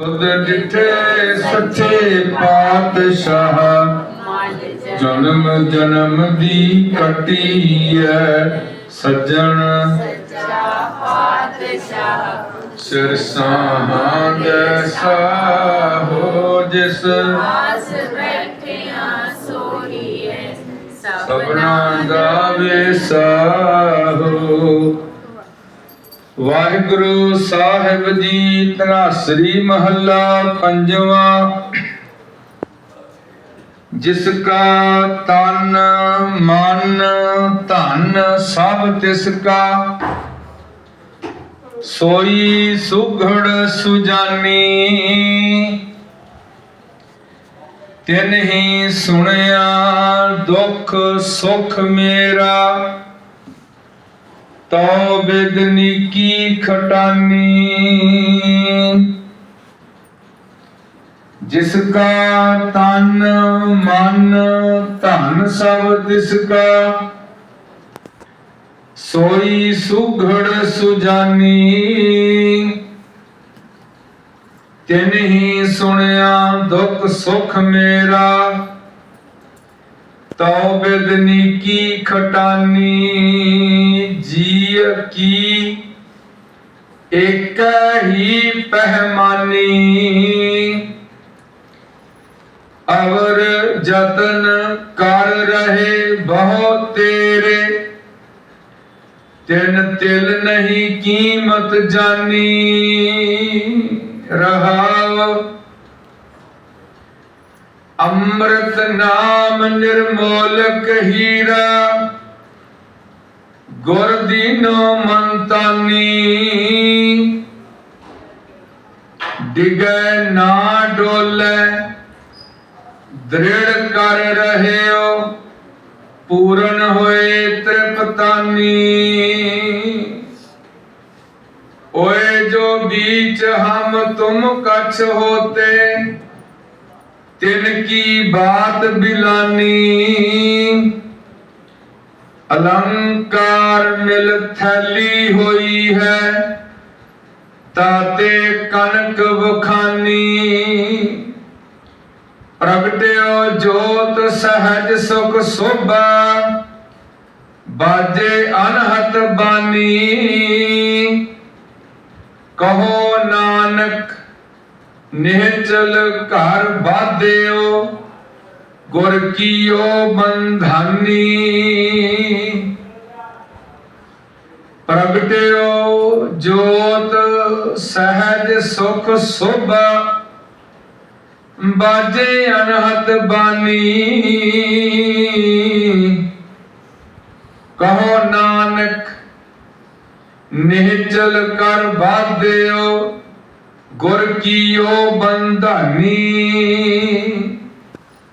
ਤੁਧ ਡਿਠੇ ਸੱਚੇ ਪਾਤਸ਼ਾਹ, ਜਨਮ ਜਨਮ ਦੀ ਕੱਟੀ ਐ ਸੱਜਣ ਸਿਰ ਸਾਹਾਂ ਜੈਸਾ ਹੋ ਜਿਸ। ਸਭਨਾ ਦਾ ਵੇਸਾਹੋ ਵਾਹਿਗੁਰੂ ਸਾਹਿਬ ਜੀ ਤਨਾਸਰੀ ਮਹੱਲਾ ਪੰਜਵਾਂ। ਜਿਸ ਕਾ ਤਨ ਮਨ ਧਨ ਸਭ ਤਿਸ ਕਾ, ਸੋਈ ਸੁਘੜ ਸੁਜਾਨੀ। ਤਿਨ ਹੀ ਸੁਣਿਆ ਦੁੱਖ ਸੁਖ ਮੇਰਾ ਤਉ ਬੇਦਨੀ ਕੀ ਖਟਾਨੀ। ਜਿਸ ਕਾ ਤਨ ਮਨ, ਧਨ ਸਭ ਤਿਸ ਕਾ। ਸੋਈ ਸੁਘੜ ਸੁਜਾਨੀ। ਤਿਨ ਹੀ ਸੁਣਿਆ ਦੁੱਖ ਸੁਖ ਮੇਰਾ। ਤਉ ਬਿਦਨੀ ਕੀ ਖਟਾਨੀ। ਕੀ ਇੱਕ ਹੀ ਪਹਿਮਾਨੀ। ਅਵਰ ਜਤਨ ਕਰ ਰਹੇ ਬਹੁ ਤੇਰੇ। ਤਿੰਨ ਤਿਲ ਨਹੀਂ ਕੀਮਤ ਜਾਨੀ। ਰਹਾਵ। ਅੰਮ੍ਰਿਤ ਨਾਮ ਨਿਰਮੋਲਕ ਹੀਰਾ। ਗੁਰ ਨੈਨੋ ਮੰਤਾਨੀ। ਡਿਗੈ ਨਾ ਡੋਲੇ, ਦ੍ਰਿੜ ਕਰ ਰਹਿਓ, ਪੂਰਨ ਹੋਏ ਤ੍ਰਿਪਤਾਨੀ। ਓਏ ਜੋ ਬੀਚ ਹਮ ਤੁਮ ਕਛ ਹੋਤੇ, ਤਿਨ ਕੀ ਬਾਤ ਬਿਲਾਨੀ। ਅਲੰਕਾਰ ਮਿਲ ਥੈਲੀ ਹੋਈ ਹੈ ਤਾਤੇ ਕਣਕ ਵਖਾਨੀ। ਪ੍ਰਗਟਿਓ ਜੋਤ ਸਹਜ ਸੁਖ ਸੋਭਾ, ਬਾਜੇ ਅਨਹਤ ਬਾਨੀ। ਕਹੋ ਨਾਨਕ, ਨਿਹਚਲ ਘਰ ਬਾਧਿਓ ਗੁਰ ਕੀਓ ਬੰਧਾਨੀ ਪ੍ਰਗਟਿਓ ਜੋਤ ਸਹਿਜ ਸੁਖ ਸੁਭਾ ਬਾਜੇ ਅਨਹਤ ਬਾਣੀ ਕਹੋ ਨਾਨਕ ਨਿਹਚਲ ਕਰ ਬਾਧਿਓ ਗੁਰ ਕੀਓ ਬੰਧਾਨੀ